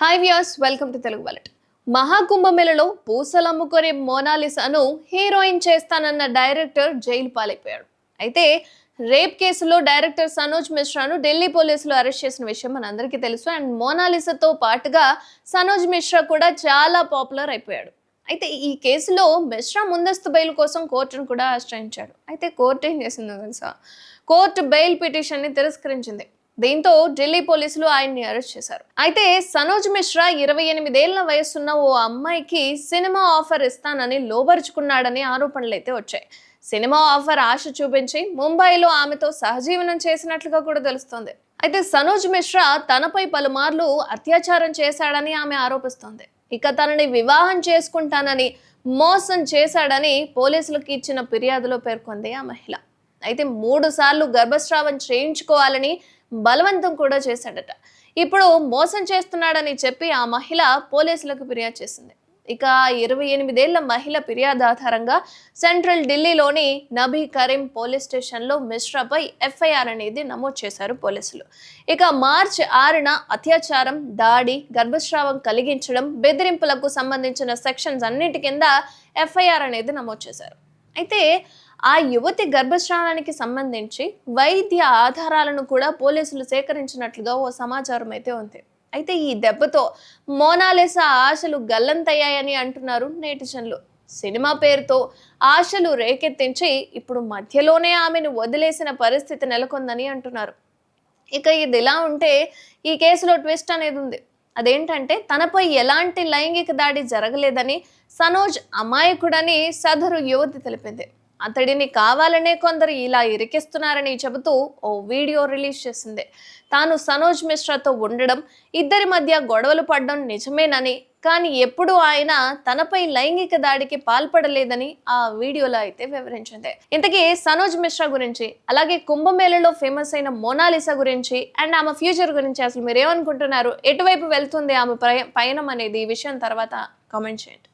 Hi viewers welcome to Telugu Bullet మహాకుంభమేళలో పూసలు అమ్ముకునే మోనాలిసాను హీరోయిన్ చేస్తానన్న డైరెక్టర్ జైలు పాలైపోయాడు. అయితే రేప్ కేసులో డైరెక్టర్ సనోజ్ మిశ్రాను ఢిల్లీ పోలీసులు అరెస్ట్ చేసిన విషయం మనందరికీ తెలుసు. అండ్ మోనాలిసాతో పాటుగా సనోజ్ మిశ్రా కూడా చాలా పాపులర్ అయిపోయాడు. అయితే ఈ కేసులో మిశ్రా ముందస్తు బెయిల్ కోసం కోర్టును కూడా ఆశ్రయించాడు. అయితే కోర్టు ఏం చేసిందో తెలుసా? కోర్టు బెయిల్ పిటిషన్ని తిరస్కరించింది. దీంతో ఢిల్లీ పోలీసులు ఆయన్ని అరెస్ట్ చేశారు. అయితే సనోజ్ మిశ్రా ఇరవై ఎనిమిదేళ్ళ వయసున్న ఓ అమ్మాయికి సినిమా ఆఫర్ ఇస్తానని లోబరుచుకున్నాడని ఆరోపణలు అయితే వచ్చాయి. సినిమా ఆఫర్ ఆశ చూపించి ముంబైలో ఆమెతో సహజీవనం చేసినట్లుగా కూడా తెలుస్తోంది. అయితే సనోజ్ మిశ్రా తనపై పలుమార్లు అత్యాచారం చేశాడని ఆమె ఆరోపిస్తోంది. ఇక తనని వివాహం చేసుకుంటానని మోసం చేశాడని పోలీసులకు ఇచ్చిన ఫిర్యాదులో పేర్కొంది ఆ మహిళ. అయితే మూడు సార్లు గర్భస్రావం చేయించుకోవాలని బలవంతం కూడా చేశాడట. ఇప్పుడు మోసం చేస్తున్నాడని చెప్పి ఆ మహిళ పోలీసులకు ఫిర్యాదు చేసింది. ఇక ఇరవై ఎనిమిదేళ్ళ మహిళ ఫిర్యాదు ఆధారంగా సెంట్రల్ ఢిల్లీలోని నబీ కరీం పోలీస్ స్టేషన్లో మిశ్రాపై ఎఫ్ఐఆర్ అనేది నమోదు చేశారు పోలీసులు. ఇక మార్చి ఆరున అత్యాచారం దాడి గర్భస్రావం కలిగించడం బెదిరింపులకు సంబంధించిన సెక్షన్స్ అన్నిటి కింద ఎఫ్ఐఆర్ అనేది నమోదు చేశారు. అయితే ఆ యువతి గర్భస్రావానికి సంబంధించి వైద్య ఆధారాలను కూడా పోలీసులు సేకరించినట్లుగా ఓ సమాచారం అయితే ఉంది. అయితే ఈ దెబ్బతో మోనాలిసా ఆశలు గల్లంతయ్యాయని అంటున్నారు నేటిజన్లు. సినిమా పేరుతో ఆశలు రేకెత్తించి ఇప్పుడు మధ్యలోనే ఆమెను వదిలేసిన పరిస్థితి నెలకొందని అంటున్నారు. ఇక ఇది ఇలా ఉంటే ఈ కేసులో ట్విస్ట్ అనేది ఉంది. అదేంటంటే తనపై ఎలాంటి లైంగిక దాడి జరగలేదని సనోజ్ అమాయకుడని సదరు యువతి తెలిపింది. అతడిని కావాలనే కొందరు ఇలా ఇరికిస్తున్నారని చెబుతూ ఓ వీడియో రిలీజ్ చేసింది. తాను సనోజ్ మిశ్రాతో ఉండడం ఇద్దరి మధ్య గొడవలు పడడం నిజమేనని కానీ ఎప్పుడూ ఆయన తనపై లైంగిక దాడికి పాల్పడలేదని ఆ వీడియోలో అయితే వివరించింది. ఇంతకీ సనోజ్ మిశ్రా గురించి అలాగే కుంభమేళలో ఫేమస్ అయిన మోనాలిసా గురించి అండ్ ఆమె ఫ్యూచర్ గురించి అసలు మీరు ఏమనుకుంటున్నారు ఎటువైపు వెళ్తుంది ఆమె ప్రయ- పయనం అనేది ఈ విషయం తర్వాత కామెంట్ చేయండి.